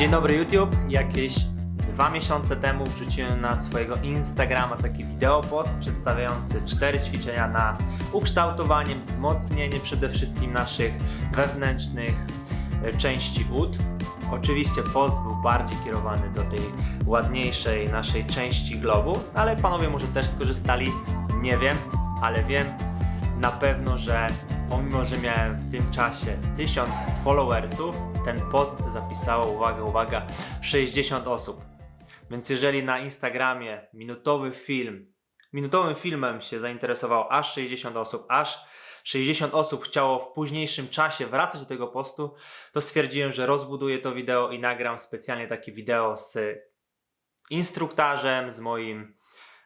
Dzień dobry YouTube. Jakieś dwa miesiące temu wrzuciłem na swojego Instagrama taki wideo post przedstawiający cztery ćwiczenia na ukształtowanie, wzmocnienie przede wszystkim naszych wewnętrznych e, części ud. Oczywiście post był bardziej kierowany do tej ładniejszej naszej części globu, ale panowie może też skorzystali, nie wiem, ale wiem na pewno, że pomimo, że miałem w tym czasie 1000 followersów, ten post zapisało, uwaga, uwaga, 60 osób. Więc jeżeli na Instagramie minutowy film, minutowym filmem się zainteresowało aż 60 osób, aż 60 osób chciało w późniejszym czasie wracać do tego postu, to stwierdziłem, że rozbuduję to wideo i nagram specjalnie takie wideo z instruktarzem, z moim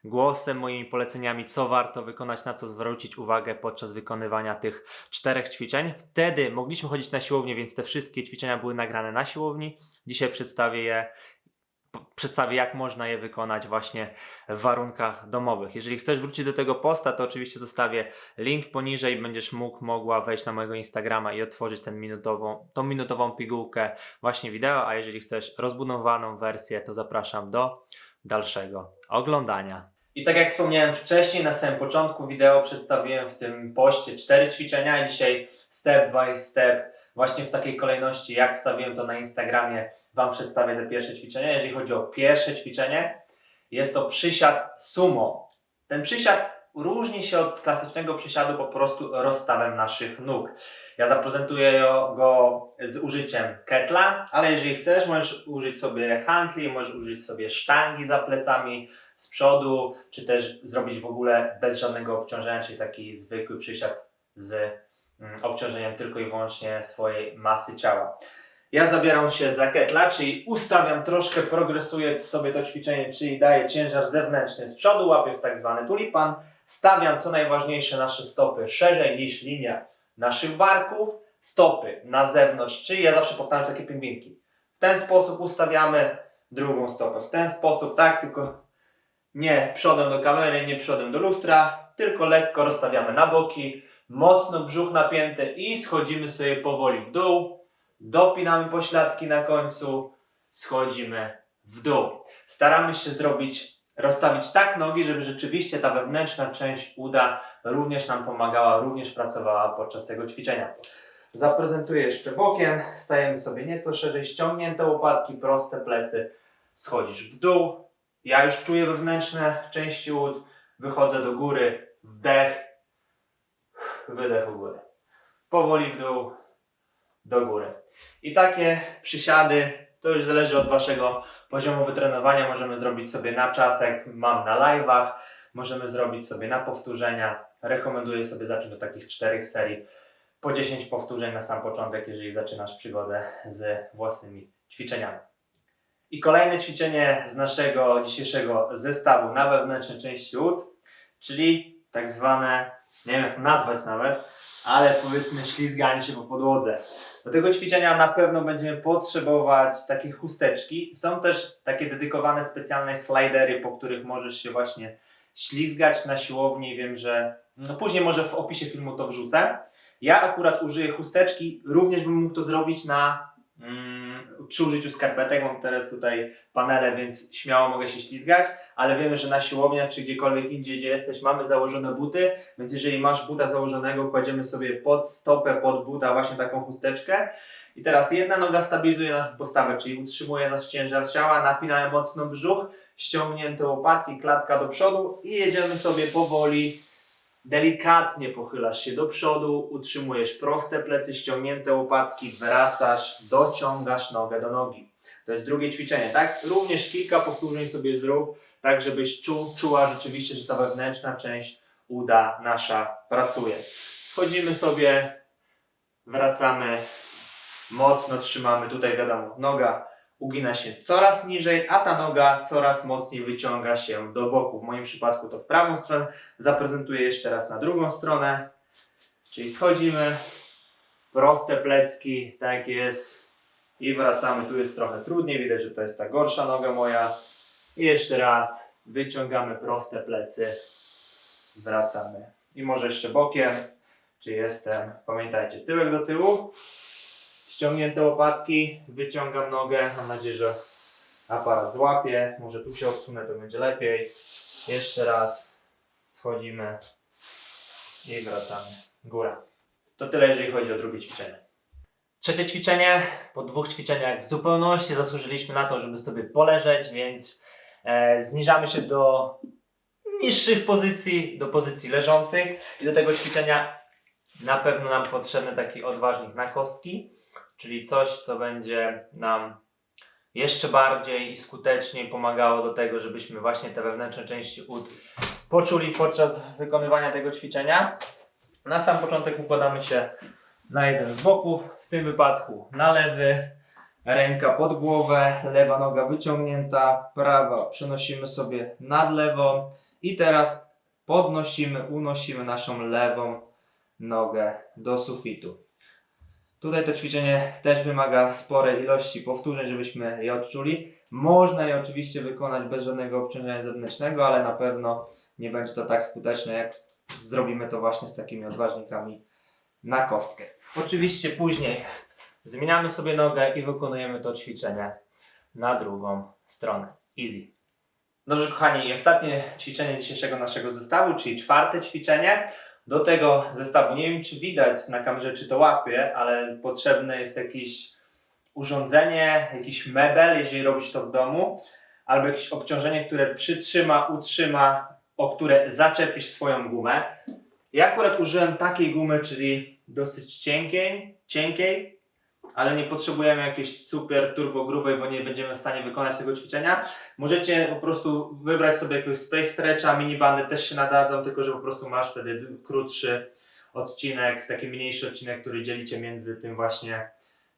głosem, moimi poleceniami, co warto wykonać, na co zwrócić uwagę podczas wykonywania tych czterech ćwiczeń. Wtedy mogliśmy chodzić na siłownię, więc te wszystkie ćwiczenia były nagrane na siłowni. Dzisiaj przedstawię je, przedstawię jak można je wykonać właśnie w warunkach domowych. Jeżeli chcesz wrócić do tego posta, to oczywiście zostawię link poniżej, będziesz mógł, mogła wejść na mojego Instagrama i otworzyć ten minutową, tą minutową pigułkę właśnie wideo, a jeżeli chcesz rozbudowaną wersję, to zapraszam do dalszego oglądania. I tak jak wspomniałem wcześniej, na samym początku wideo przedstawiłem w tym poście cztery ćwiczenia i dzisiaj step by step, właśnie w takiej kolejności, jak stawiłem to na Instagramie, Wam przedstawię te pierwsze ćwiczenia. Jeżeli chodzi o pierwsze ćwiczenie, jest to przysiad sumo. Ten przysiad różni się od klasycznego przysiadu po prostu rozstawem naszych nóg. Ja zaprezentuję go z użyciem ketla, ale jeżeli chcesz, możesz użyć sobie handli, możesz użyć sobie sztangi za plecami z przodu, czy też zrobić w ogóle bez żadnego obciążenia, czyli taki zwykły przysiad z mm, obciążeniem tylko i wyłącznie swojej masy ciała. Ja zabieram się za ketla, czyli ustawiam troszkę, progresuję sobie to ćwiczenie, czyli daję ciężar zewnętrzny z przodu, łapię w tak zwany tulipan, stawiam co najważniejsze nasze stopy szerzej niż linia naszych barków, stopy na zewnątrz, czyli ja zawsze powtarzam takie pingwinki. W ten sposób ustawiamy drugą stopę, w ten sposób, tak, tylko nie przodem do kamery, nie przodem do lustra, tylko lekko rozstawiamy na boki, mocno brzuch napięty i schodzimy sobie powoli w dół, dopinamy pośladki na końcu, schodzimy w dół. Staramy się zrobić, rozstawić tak nogi, żeby rzeczywiście ta wewnętrzna część uda również nam pomagała, również pracowała podczas tego ćwiczenia. Zaprezentuję jeszcze bokiem, stajemy sobie nieco szerzej, ściągnięte łopatki, proste plecy, schodzisz w dół. Ja już czuję wewnętrzne części ud, wychodzę do góry, wdech, wydech u góry. Powoli w dół, do góry. I takie przysiady, to już zależy od Waszego poziomu wytrenowania. Możemy zrobić sobie na czas, tak jak mam na live'ach. Możemy zrobić sobie na powtórzenia. Rekomenduję sobie zacząć od takich czterech serii. Po 10 powtórzeń na sam początek, jeżeli zaczynasz przygodę z własnymi ćwiczeniami. I kolejne ćwiczenie z naszego dzisiejszego zestawu na wewnętrzne części ud, czyli tak zwane, nie wiem jak nazwać nawet, ale powiedzmy ślizganie się po podłodze. Do tego ćwiczenia na pewno będziemy potrzebować takie chusteczki. Są też takie dedykowane specjalne slidery, po których możesz się właśnie ślizgać na siłowni. Wiem, że no później może w opisie filmu to wrzucę. Ja akurat użyję chusteczki, również bym mógł to zrobić na mm, przy użyciu skarpetek. Mam teraz tutaj panele, więc śmiało mogę się ślizgać, ale wiemy, że na siłowniach czy gdziekolwiek indziej, gdzie jesteś, mamy założone buty, więc jeżeli masz buta założonego, kładziemy sobie pod stopę, pod buta właśnie taką chusteczkę. I teraz jedna noga stabilizuje naszą postawę, czyli utrzymuje nasz ciężar ciała, napinamy mocno brzuch, ściągnięte łopatki, klatka do przodu i jedziemy sobie powoli, delikatnie pochylasz się do przodu, utrzymujesz proste plecy, ściągnięte łopatki, wracasz, dociągasz nogę do nogi. To jest drugie ćwiczenie, tak? Również kilka powtórzeń sobie zrób, tak żebyś czuł, czuła rzeczywiście, że ta wewnętrzna część uda nasza pracuje. Schodzimy sobie, wracamy, mocno trzymamy, tutaj wiadomo, noga ugina się coraz niżej, a ta noga coraz mocniej wyciąga się do boku. W moim przypadku to w prawą stronę. Zaprezentuję jeszcze raz na drugą stronę. Czyli schodzimy, proste plecki, tak jest. I wracamy, tu jest trochę trudniej, widać, że to jest ta gorsza noga moja. I jeszcze raz, wyciągamy proste plecy, wracamy. I może jeszcze bokiem, czy jestem, pamiętajcie, tyłek do tyłu, ściągnięte łopatki, wyciągam nogę, mam nadzieję, że aparat złapie, może tu się odsunę, to będzie lepiej. Jeszcze raz schodzimy i wracamy. Góra. To tyle, jeżeli chodzi o drugie ćwiczenie. Trzecie ćwiczenie. Po dwóch ćwiczeniach w zupełności zasłużyliśmy na to, żeby sobie poleżeć, więc e, zniżamy się do niższych pozycji, do pozycji leżących. I do tego ćwiczenia na pewno nam potrzebny taki odważnik na kostki, czyli coś, co będzie nam jeszcze bardziej i skuteczniej pomagało do tego, żebyśmy właśnie te wewnętrzne części ud poczuli podczas wykonywania tego ćwiczenia. Na sam początek układamy się na jeden z boków, w tym wypadku na lewy, ręka pod głowę, lewa noga wyciągnięta, prawa przenosimy sobie nad lewą i teraz podnosimy, unosimy naszą lewą nogę do sufitu. Tutaj to ćwiczenie też wymaga sporej ilości powtórzeń, żebyśmy je odczuli. Można je oczywiście wykonać bez żadnego obciążenia zewnętrznego, ale na pewno nie będzie to tak skuteczne, jak zrobimy to właśnie z takimi odważnikami na kostkę. Oczywiście później zmieniamy sobie nogę i wykonujemy to ćwiczenie na drugą stronę. Easy. Dobrze, kochani, i ostatnie ćwiczenie dzisiejszego naszego zestawu, czyli czwarte ćwiczenie. Do tego zestawu, nie wiem czy widać na kamerze, czy to łapie, ale potrzebne jest jakieś urządzenie, jakiś mebel, jeżeli robisz to w domu, albo jakieś obciążenie, które przytrzyma, utrzyma, o które zaczepisz swoją gumę. Ja akurat użyłem takiej gumy, czyli dosyć cienkiej, cienkiej, ale nie potrzebujemy jakiejś super turbo grubej, bo nie będziemy w stanie wykonać tego ćwiczenia. Możecie po prostu wybrać sobie jakiegoś space stretcha, minibandy też się nadadzą, tylko że po prostu masz wtedy krótszy odcinek, taki mniejszy odcinek, który dzielicie między tym właśnie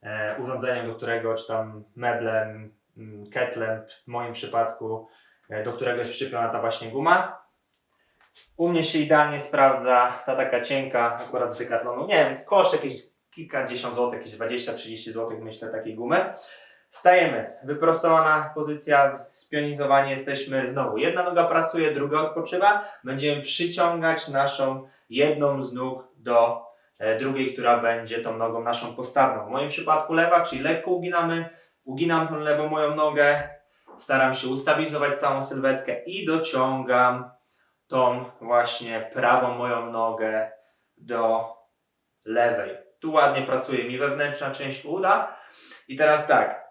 e, urządzeniem, do którego, czy tam meblem, mm, ketlem w moim przypadku, e, do którego jest przyczepiona ta właśnie guma. U mnie się idealnie sprawdza ta taka cienka, akurat z Decathlonu, nie wiem, koszt jakieś kilkadziesiąt złotych, jakieś 20-30 złotych myślę takiej gumy. Stajemy, wyprostowana pozycja, spionizowani jesteśmy, znowu jedna noga pracuje, druga odpoczywa. Będziemy przyciągać naszą jedną z nóg do e, drugiej, która będzie tą nogą naszą postawną. W moim przypadku lewa, czyli lekko uginamy, uginam tą lewą moją nogę, staram się ustabilizować całą sylwetkę i dociągam tą właśnie prawą moją nogę do lewej. Tu ładnie pracuje mi wewnętrzna część uda. I teraz tak,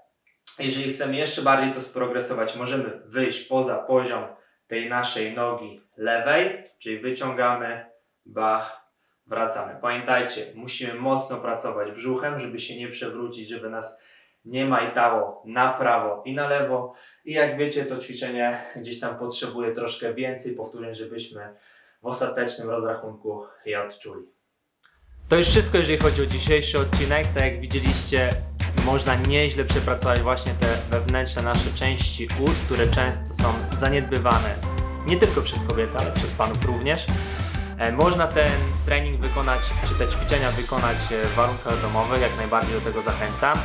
jeżeli chcemy jeszcze bardziej to sprogresować, możemy wyjść poza poziom tej naszej nogi lewej, czyli wyciągamy, bach, wracamy. Pamiętajcie, musimy mocno pracować brzuchem, żeby się nie przewrócić, żeby nas nie majtało na prawo i na lewo. I jak wiecie, to ćwiczenie gdzieś tam potrzebuje troszkę więcej powtórzeń, żebyśmy w ostatecznym rozrachunku je odczuli. To już wszystko, jeżeli chodzi o dzisiejszy odcinek. Tak jak widzieliście, można nieźle przepracować właśnie te wewnętrzne nasze części ud, które często są zaniedbywane nie tylko przez kobiety, ale przez panów również. E, Można ten trening wykonać, czy te ćwiczenia wykonać e, w warunkach domowych, jak najbardziej do tego zachęcam.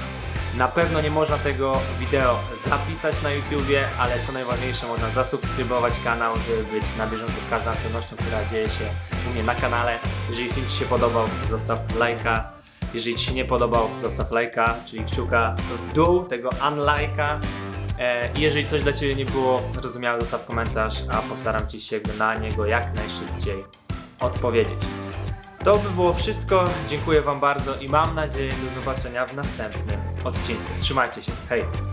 Na pewno nie można tego wideo zapisać na YouTubie, ale co najważniejsze, można zasubskrybować kanał, żeby być na bieżąco z każdą aktywnością, która dzieje się u mnie na kanale. Jeżeli film Ci się podobał, zostaw lajka. Jeżeli Ci się nie podobał, zostaw lajka, czyli kciuka w dół, tego unlajka. E, jeżeli coś dla Ciebie nie było zrozumiałe, zostaw komentarz, a postaram Ci się na niego jak najszybciej odpowiedzieć. To by było wszystko. Dziękuję Wam bardzo i mam nadzieję do zobaczenia w następnym odcinku. Trzymajcie się. Hej!